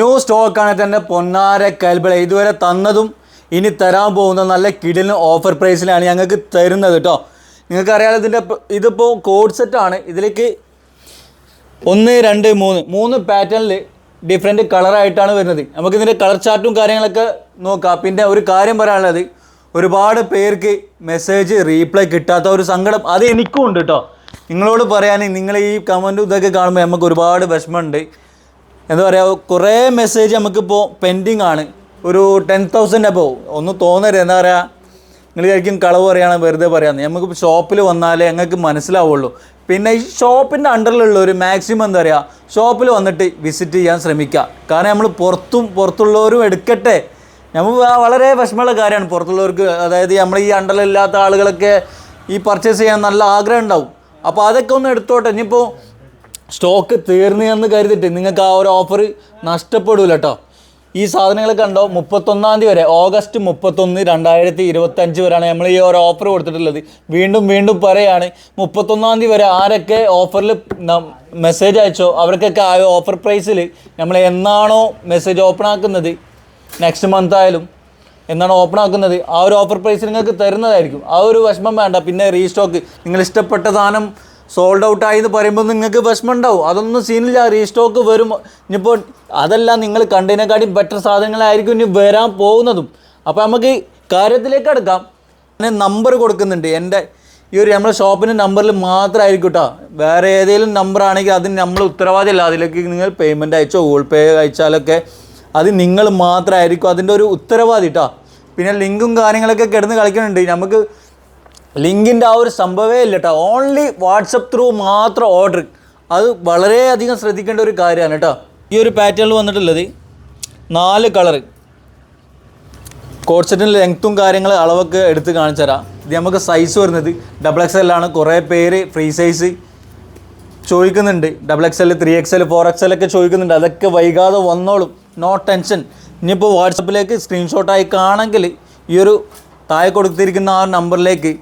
New സ്റ്റോക്കാണ് തന്നെ പൊന്നാര കൽബിള ഇതുവരെ തന്നതും ഇനി തരാൻ പോകുന്ന നല്ല കിടിലിന് ഓഫർ പ്രൈസിലാണ് ഞങ്ങൾക്ക് തരുന്നത് കേട്ടോ നിങ്ങൾക്കറിയാതെ ഇതിന്റെ ഇതിപ്പോൾ കോഡ് സെറ്റാണ് ഇതിലേക്ക് ഒന്ന് രണ്ട് മൂന്ന്. മൂന്ന് പാറ്റേണിൽ ഡിഫറെന്റ് കളറായിട്ടാണ് വരുന്നത്. നമുക്കിതിന്റെ കളർ ചാർട്ടും കാര്യങ്ങളൊക്കെ നോക്കാം. പിന്നെ ഒരു കാര്യം പറയാനുള്ളത്. ഒരുപാട് പേർക്ക് മെസ്സേജ് റീപ്ലൈ കിട്ടാത്ത ഒരു സങ്കടം അത് എനിക്കും ഉണ്ട് കേട്ടോ നിങ്ങളോട് പറയാൻ നിങ്ങൾ ഈ കമന്റും ഇതൊക്കെ കാണുമ്പോൾ നമുക്ക് ഒരുപാട് വിഷമമുണ്ട് എന്താ പറയുക കുറേ മെസ്സേജ് നമുക്കിപ്പോൾ പെൻഡിങ് ആണ്. ഒരു ടെൻ തൗസൻഡ് അപ്പോൾ ഒന്ന് തോന്നരുത്. എന്താ പറയുക നിങ്ങൾ വിചാരിക്കും കളവ് പറയുകയാണ് വെറുതെ പറയാമെന്ന് നമുക്ക് ഷോപ്പിൽ വന്നാലേ ഞങ്ങൾക്ക് മനസ്സിലാവുള്ളൂ. പിന്നെ ഈ ഷോപ്പിന്റെ അണ്ടറിലുള്ള ഒരു മാക്സിമം എന്താ പറയുക ഷോപ്പിൽ വന്നിട്ട് വിസിറ്റ് ചെയ്യാൻ ശ്രമിക്കുക. കാരണം നമ്മൾ പുറത്തും പുറത്തുള്ളവരും എടുക്കട്ടെ. നമ്മൾ വളരെ വിഷമമുള്ള കാര്യമാണ്. പുറത്തുള്ളവർക്ക് അതായത് നമ്മൾ ഈ അണ്ടറിലില്ലാത്ത ആളുകളൊക്കെ ഈ പർച്ചേസ് ചെയ്യാൻ നല്ല ആഗ്രഹം ഉണ്ടാവും. അപ്പോൾ അതൊക്കെ ഒന്ന് എടുത്തോട്ടെ. ഇനിയിപ്പോൾ സ്റ്റോക്ക് തീർന്നു എന്ന് കരുതിയിട്ട് നിങ്ങൾക്ക് ആ ഒരു ഓഫർ നഷ്ടപ്പെടില്ല കേട്ടോ ഈ സാധനങ്ങൾ കണ്ടോ? മുപ്പത്തൊന്നാം തീയതി വരെ ഓഗസ്റ്റ് മുപ്പത്തൊന്ന് രണ്ടായിരത്തി ഇരുപത്തഞ്ച് വരെയാണ് നമ്മൾ ഈ ഒരു ഓഫർ കൊടുത്തിട്ടുള്ളത്. വീണ്ടും വീണ്ടും പറയാണ് മുപ്പത്തൊന്നാം തീയതി വരെ ആരൊക്കെ ഓഫറിൽ മെസ്സേജ് അയച്ചോ അവർക്കൊക്കെ ആ ഓഫർ പ്രൈസിൽ നമ്മൾ എന്നാണോ മെസ്സേജ് ഓപ്പൺ ആക്കുന്നത് നെക്സ്റ്റ് മന്ത് ആയാലും എന്നാണ് ഓപ്പൺ ആക്കുന്നത് ആ ഒരു ഓഫർ പ്രൈസ് നിങ്ങൾക്ക് തരുന്നതായിരിക്കും. ആ ഒരു വിഷമം വേണ്ട പിന്നെ റീസ്റ്റോക്ക് നിങ്ങൾ ഇഷ്ടപ്പെട്ട സാധനം സോൾഡ് ഔട്ട് ആയി എന്ന് പറയുമ്പോൾ നിങ്ങൾക്ക് വിഷമം ഉണ്ടാവും അതൊന്നും സീനില്ല റീസ്റ്റോക്ക് വരും. ഇനിയിപ്പോൾ അതല്ല നിങ്ങൾ കണ്ടതിനെക്കാട്ടി ബെറ്റർ സാധനങ്ങളായിരിക്കും ഇനി വരാൻ പോകുന്നതും. അപ്പോൾ നമുക്ക് കാര്യത്തിലേക്ക് എടുക്കാം ഞാൻ നമ്പർ കൊടുക്കുന്നുണ്ട്. എന്റെ ഈ ഒരു നമ്മുടെ ഷോപ്പിന്റെ നമ്പറിൽ മാത്രമായിരിക്കും കേട്ടോ വേറെ ഏതെങ്കിലും നമ്പർ ആണെങ്കിൽ അതിന് നമ്മൾ ഉത്തരവാദിയല്ല അതിലേക്ക് നിങ്ങൾ പേയ്മെന്റ് അയച്ചോ ഗൂഗിൾ പേ അയച്ചാലൊക്കെ അത് നിങ്ങൾ മാത്രമായിരിക്കും അതിന്റെ ഒരു ഉത്തരവാദി കേട്ടോ പിന്നെ ലിങ്കും കാര്യങ്ങളൊക്കെ കിടന്ന് കളിക്കുന്നുണ്ട്. നമുക്ക് ലിങ്കിന്റെ ആ ഒരു സംഭവമേ ഇല്ല കേട്ടോ ഓൺലി വാട്സപ്പ് ത്രൂ മാത്രം ഓർഡർ അത് വളരെയധികം ശ്രദ്ധിക്കേണ്ട ഒരു കാര്യമാണ് കേട്ടോ. ഈ ഒരു പാറ്റേണിൽ വന്നിട്ടുള്ളത് നാല് കളറ് കോഡ് സെറ്റിന്റെ ലെങ്ത്തും കാര്യങ്ങൾ അളവൊക്കെ എടുത്ത് കാണിച്ചു തരാം. ഇത് നമുക്ക് സൈസ് വരുന്നത് ഡബിൾ എക്സ് എൽ ആണ്. കുറേ പേര് ഫ്രീ സൈസ് ചോദിക്കുന്നുണ്ട്. Double X L three X L four X L ഒക്കെ ചോദിക്കുന്നുണ്ട്. അതൊക്കെ വൈകാതെ വന്നോളും. നോ ടെൻഷൻ ഇനിയിപ്പോൾ വാട്സപ്പിലേക്ക് സ്ക്രീൻഷോട്ടായി കാണെങ്കിൽ ഈ ഒരു താഴെ കൊടുത്തിരിക്കുന്ന ആ നമ്പറിലേക്ക്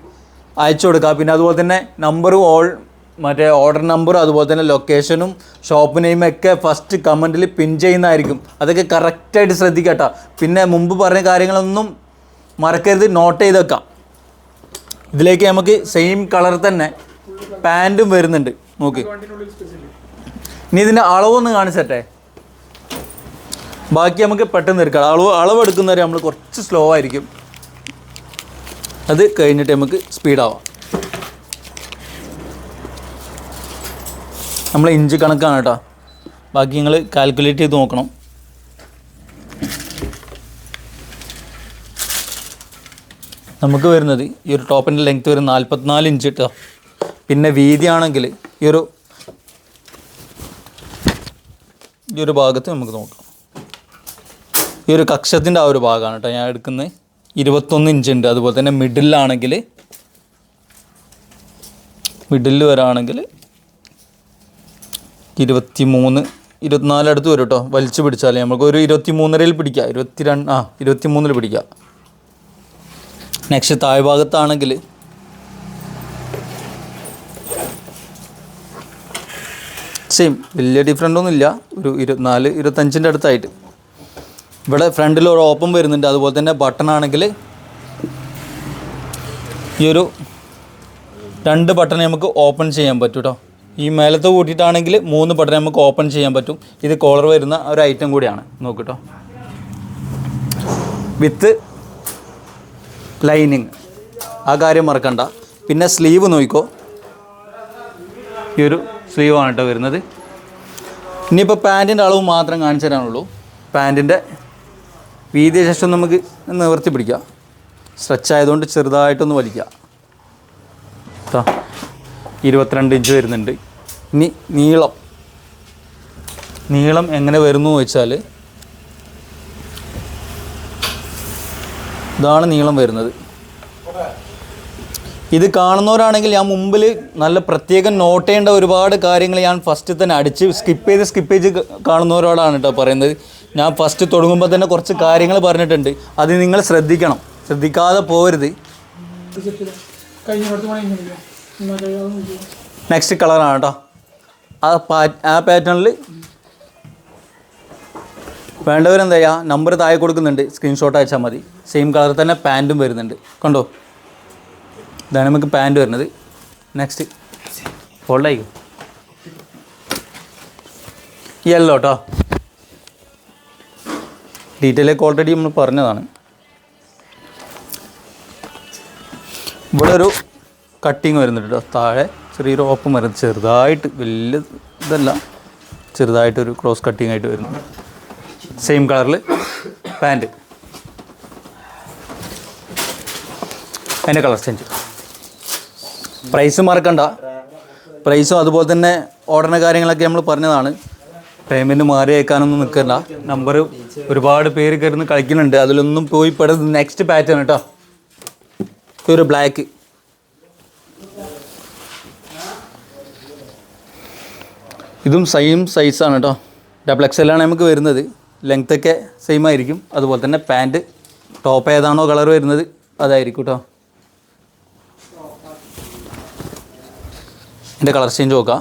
അയച്ചു കൊടുക്കുക പിന്നെ അതുപോലെ തന്നെ നമ്പറും ഓൾ മറ്റേ ഓർഡർ നമ്പറും അതുപോലെ തന്നെ ലൊക്കേഷനും ഷോപ്പ് നെയിം ഒക്കെ ഫസ്റ്റ് കമന്റിൽ പിൻ ചെയ്യുന്നതായിരിക്കും. അതൊക്കെ കറക്റ്റായിട്ട് ശ്രദ്ധിക്കട്ടോ പിന്നെ മുമ്പ് പറഞ്ഞ കാര്യങ്ങളൊന്നും മറക്കരുത് നോട്ട് ചെയ്ത് വെക്കാം. ഇതിലേക്ക് നമുക്ക് സെയിം കളർ തന്നെ പാന്റും വരുന്നുണ്ട്. നോക്ക്. ഇനി ഇതിന്റെ അളവൊന്ന് കാണിച്ചട്ടെ. ബാക്കി നമുക്ക് പെട്ടെന്ന് എടുക്കാം. അളവ് അളവ് എടുക്കുന്നവരെ നമ്മൾ കുറച്ച് സ്ലോ ആയിരിക്കും. അത് കഴിഞ്ഞിട്ട് നമുക്ക് സ്പീഡാവാം. നമ്മൾ ഇഞ്ച് കണക്കാണ് കേട്ടോ. ബാക്കി നിങ്ങൾ കാൽക്കുലേറ്റ് ചെയ്ത് നോക്കണം. നമുക്ക് വരുന്നത് ഈ ഒരു ടോപ്പിന്റെ ലെങ്ത് വരും നാൽപ്പത്തിനാല് ഇഞ്ച് കേട്ടോ പിന്നെ വീതിയാണെങ്കിൽ ഈ ഒരു ഈ ഒരു ഭാഗത്ത് നമുക്ക് നോക്കാം. ഈ ഒരു കക്ഷത്തിന്റെ ആ ഒരു ഭാഗമാണ് കേട്ടോ ഞാൻ എടുക്കുന്നത്. ഇരുപത്തൊന്ന് ഇഞ്ച് ഉണ്ട്. അതുപോലെ തന്നെ മിഡിലാണെങ്കിൽ മിഡിൽ വരാണെങ്കിൽ ഇരുപത്തി മൂന്ന് ഇരുപത്തിനാല് അടുത്ത് വരും കേട്ടോ വലിച്ചു പിടിച്ചാൽ നമുക്ക് ഒരു ഇരുപത്തി മൂന്നരയിൽ പിടിക്കാം. ഇരുപത്തി രണ്ട് ആ ഇരുപത്തി മൂന്നിൽ പിടിക്കാം. നെക്സ്റ്റ് താഴെ ഭാഗത്താണെങ്കിൽ സെയിം വലിയ ഡിഫറന്റ് ഒന്നുമില്ല. ഒരു ഇരുപത്തിനാല് ഇരുപത്തഞ്ചിന്റെ അടുത്തായിട്ട്. ഇവിടെ ഫ്രണ്ടിൽ ഒരു ഓപ്പൺ വരുന്നുണ്ട്. അതുപോലെ തന്നെ ബട്ടൺ ആണെങ്കിൽ ഈ ഒരു രണ്ട് ബട്ടൺ നമുക്ക് ഓപ്പൺ ചെയ്യാൻ പറ്റും കേട്ടോ ഈ മേലത്ത് കൂട്ടിയിട്ടാണെങ്കിൽ മൂന്ന് ബട്ടൺ നമുക്ക് ഓപ്പൺ ചെയ്യാൻ പറ്റും. ഇത് കോളർ വരുന്ന ഒരു ഐറ്റം കൂടിയാണ്. നോക്കിട്ടോ കേട്ടോ വിത്ത് ലൈനിങ് ആ കാര്യം മറക്കണ്ട. പിന്നെ സ്ലീവ് നോക്കിക്കോ. ഈ ഒരു സ്ലീവാണ് കേട്ടോ വരുന്നത്. ഇനിയിപ്പോൾ പാന്റിന്റെ അളവ് മാത്രം കാണിച്ചു തരാനുള്ളൂ. പാന്റിന്റെ വീതിയ ശേഷം നമുക്ക് നിവർത്തി പിടിക്കാം സ്ട്രെച്ച് ആയതുകൊണ്ട് ചെറുതായിട്ടൊന്ന് വലിക്കാം ഇരുപത്തിരണ്ട് ഇഞ്ച് വരുന്നുണ്ട്. ഇനി നീളം. നീളം എങ്ങനെ വരുന്നു വെച്ചാൽ ഇതാണ് നീളം വരുന്നത്. ഇത് കാണുന്നവരാണെങ്കിൽ ഞാൻ മുമ്പിൽ നല്ല പ്രത്യേകം നോട്ട് ചെയ്യേണ്ട ഒരുപാട് കാര്യങ്ങൾ ഞാൻ ഫസ്റ്റ് തന്നെ അടിച്ച് സ്കിപ്പ് ചെയ്ത് സ്കിപ്പ് ചെയ്ത് കാണുന്നവരോടാണ് കേട്ടോ പറയുന്നത്. ഞാൻ ഫസ്റ്റ് തുടങ്ങുമ്പോൾ തന്നെ കുറച്ച് കാര്യങ്ങൾ പറഞ്ഞിട്ടുണ്ട്. അത് നിങ്ങൾ ശ്രദ്ധിക്കണം. ശ്രദ്ധിക്കാതെ നോക്കിയോ? നെക്സ്റ്റ് കളറാണ് കേട്ടോ ആ ആ പാറ്റേണിൽ വേണ്ടവരെന്താ ചെയ്യുക നമ്പർ താഴെ കൊടുക്കുന്നുണ്ട്. സ്ക്രീൻഷോട്ട് അയച്ചാൽ മതി. സെയിം കളർ തന്നെ പാന്റും വരുന്നുണ്ട്. കണ്ടോ? ഇതാണ് നമുക്ക് പാന്റ് വരുന്നത്. നെക്സ്റ്റ് ഫോൾഡ് ആയിക്കും യെല്ലോ കേട്ടോ ഡീറ്റെയിൽ ഒക്കെ ഓൾറെഡി നമ്മൾ പറഞ്ഞതാണ്. ഇവിടെ ഒരു കട്ടിങ് വരുന്നുണ്ട് താഴെ ചെറിയൊരു ഓപ്പൺ വരുന്നത് ചെറുതായിട്ട് വലിയ ഇതല്ല. ചെറുതായിട്ടൊരു ക്രോസ് കട്ടിങ് ആയിട്ട് വരുന്നു സെയിം കളറിൽ പാന്റ് അതിന്റെ കളർ ചേഞ്ച് പ്രൈസ് മറക്കണ്ട. പ്രൈസും അതുപോലെ തന്നെ ഓർഡറിന്റെ കാര്യങ്ങളൊക്കെ നമ്മൾ പറഞ്ഞതാണ്. പേയ്മെന്റ് മാറി അയക്കാനൊന്നും നിൽക്കണ്ട നമ്പർ ഒരുപാട് പേര് കയറുന്ന കളിക്കുന്നുണ്ട് അതിലൊന്നും പോയി പെടുന്നത് നെക്സ്റ്റ് പാറ്റേൺ കേട്ടോ ഒരു ബ്ലാക്ക് ഇതും സെയിം സൈസാണ് കേട്ടോ ഡബിൾ എക്സ് എല്ലാണ് നമുക്ക് വരുന്നത്. ലെങ്ത് ഒക്കെ സെയിം ആയിരിക്കും. അതുപോലെ തന്നെ പാന്റ് ടോപ്പ് ഏതാണോ കളർ വരുന്നത് അതായിരിക്കും കേട്ടോ എന്റെ കളർ ചേഞ്ച് നോക്കാം.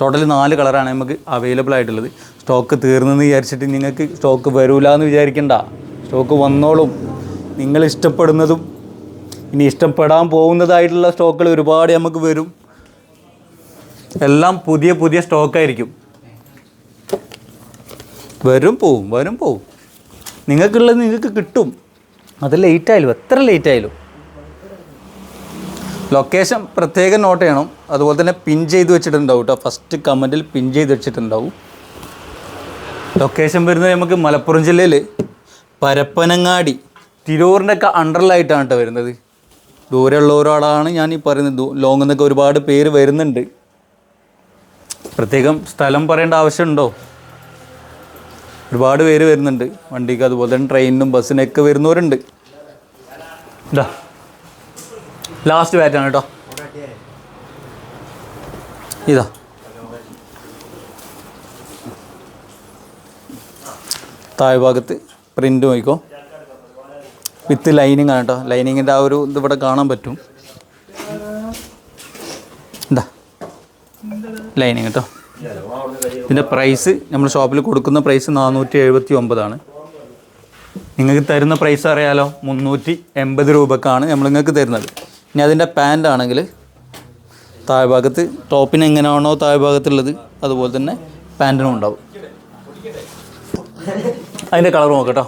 ടോട്ടൽ നാല് കളറാണ് നമുക്ക് അവൈലബിൾ ആയിട്ടുള്ളത്. സ്റ്റോക്ക് തീർന്നെന്ന് വിചാരിച്ചിട്ട് നിങ്ങൾക്ക് സ്റ്റോക്ക് വരില്ല എന്ന് വിചാരിക്കണ്ട. സ്റ്റോക്ക് വന്നോളും. നിങ്ങൾ ഇഷ്ടപ്പെടുന്നതും ഇനി ഇഷ്ടപ്പെടാൻ പോകുന്നതായിട്ടുള്ള സ്റ്റോക്കുകൾ ഒരുപാട് നമുക്ക് വരും. എല്ലാം പുതിയ പുതിയ സ്റ്റോക്കായിരിക്കും വരും പോവും വരും പോവും. നിങ്ങൾക്കുള്ളത് നിങ്ങൾക്ക് കിട്ടും. അത് ലേറ്റ് ആയാലും എത്ര ലേറ്റ് ആയാലും. ലൊക്കേഷൻ പ്രത്യേകം നോട്ട് ചെയ്യണം. അതുപോലെ തന്നെ പിൻ ചെയ്ത് വെച്ചിട്ടുണ്ടാവും കേട്ടോ ഫസ്റ്റ് കമന്റിൽ പിൻ ചെയ്ത് വെച്ചിട്ടുണ്ടാവും. ലൊക്കേഷൻ വരുന്നത് നമുക്ക് മലപ്പുറം ജില്ലയിൽ പരപ്പനങ്ങാടി തിരൂറിന്റെ ഒക്കെ അണ്ടറിലായിട്ടാണ് കേട്ടോ വരുന്നത്. ദൂരെയുള്ള ഒരാളാണ് ഞാൻ ഈ പറയുന്നത്. ലോങ്ങിൽ നിന്നൊക്കെ ഒരുപാട് പേര് വരുന്നുണ്ട്. പ്രത്യേകം സ്ഥലം പറയേണ്ട ആവശ്യമുണ്ടോ? ഒരുപാട് പേര് വരുന്നുണ്ട്. വണ്ടിക്ക് അതുപോലെ തന്നെ ട്രെയിനിനും ബസ്സിനൊക്കെ വരുന്നവരുണ്ട്. ഇതാ. ലാസ്റ്റ് ബാറ്റാണ് കേട്ടോ. ഇതാ. താഴെ ഭാഗത്ത് പ്രിന്റ് നോക്കിക്കോ. വിത്ത് ലൈനിങ് ആണ് കേട്ടോ. ലൈനിങ്ങിന്റെ ആ ഒരു ഇത് ഇവിടെ കാണാൻ പറ്റും. എന്താ ലൈനിങ് കേട്ടോ. ഇതിന്റെ പ്രൈസ് നമ്മൾ ഷോപ്പിൽ കൊടുക്കുന്ന പ്രൈസ് നാനൂറ്റി എഴുപത്തി ഒമ്പതാണ് നിങ്ങൾക്ക് തരുന്ന പ്രൈസ് അറിയാലോ? മുന്നൂറ്റി എൺപത് രൂപക്കാണ് നമ്മൾ നിങ്ങൾക്ക് തരുന്നത്. ഇനി അതിന്റെ പാന്റ് ആണെങ്കിൽ താഴ്ഭാഗത്ത് ടോപ്പിന് എങ്ങനെയാണോ താഴ്ഭാഗത്തുള്ളത് അതുപോലെ തന്നെ പാന്റിനും ഉണ്ടാവും. അതിന്റെ കളർ നോക്കട്ടോ.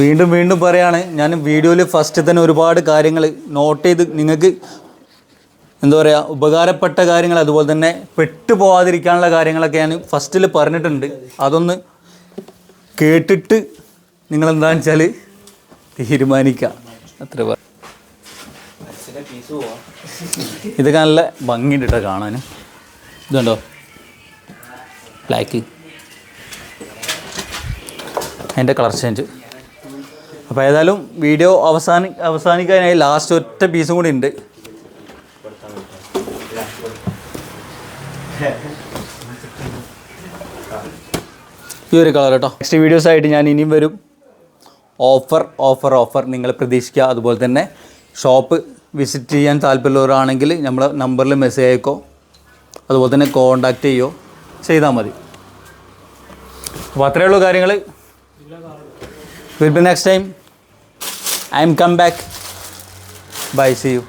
വീണ്ടും വീണ്ടും പറയാണ് ഞാൻ വീഡിയോയിൽ ഫസ്റ്റ് തന്നെ ഒരുപാട് കാര്യങ്ങൾ നോട്ട് ചെയ്ത് നിങ്ങൾക്ക് എന്താ പറയുക ഉപകാരപ്പെട്ട കാര്യങ്ങൾ അതുപോലെ തന്നെ പെട്ടു പോവാതിരിക്കാനുള്ള കാര്യങ്ങളൊക്കെ ഞാൻ ഫസ്റ്റിൽ പറഞ്ഞിട്ടുണ്ട്. അതൊന്ന് കേട്ടിട്ട് നിങ്ങൾ എന്താണെന്ന് വെച്ചാൽ തീരുമാനിക്കുക അത്ര ഇതൊക്കെ നല്ല ഭംഗിയുണ്ട് കേട്ടോ കാണാൻ ഇതുണ്ടോ? ബ്ലാക്ക് അതിന്റെ കളർ ചേഞ്ച് അപ്പോൾ ഏതായാലും വീഡിയോ അവസാനി അവസാനിക്കാനായി ലാസ്റ്റ് ഒറ്റ പീസും കൂടി ഉണ്ട്. ഈ ഒരു കളർ കേട്ടോ. നെക്സ്റ്റ് വീഡിയോസ് ആയിട്ട് ഞാൻ ഇനിയും വരും. ഓഫർ ഓഫർ ഓഫർ നിങ്ങൾ പ്രതീക്ഷിക്കുക. അതുപോലെ തന്നെ ഷോപ്പ് വിസിറ്റ് ചെയ്യാൻ താല്പര്യമുള്ളവരാണെങ്കിൽ നമ്മൾ നമ്പറിൽ മെസ്സേജ് അയക്കോ. അതുപോലെ തന്നെ കോണ്ടാക്ട് ചെയ്യോ. ചെയ്താൽ മതി. അപ്പോൾ അത്രയേ ഉള്ളൂ കാര്യങ്ങൾ will be next time I'm come back bye see you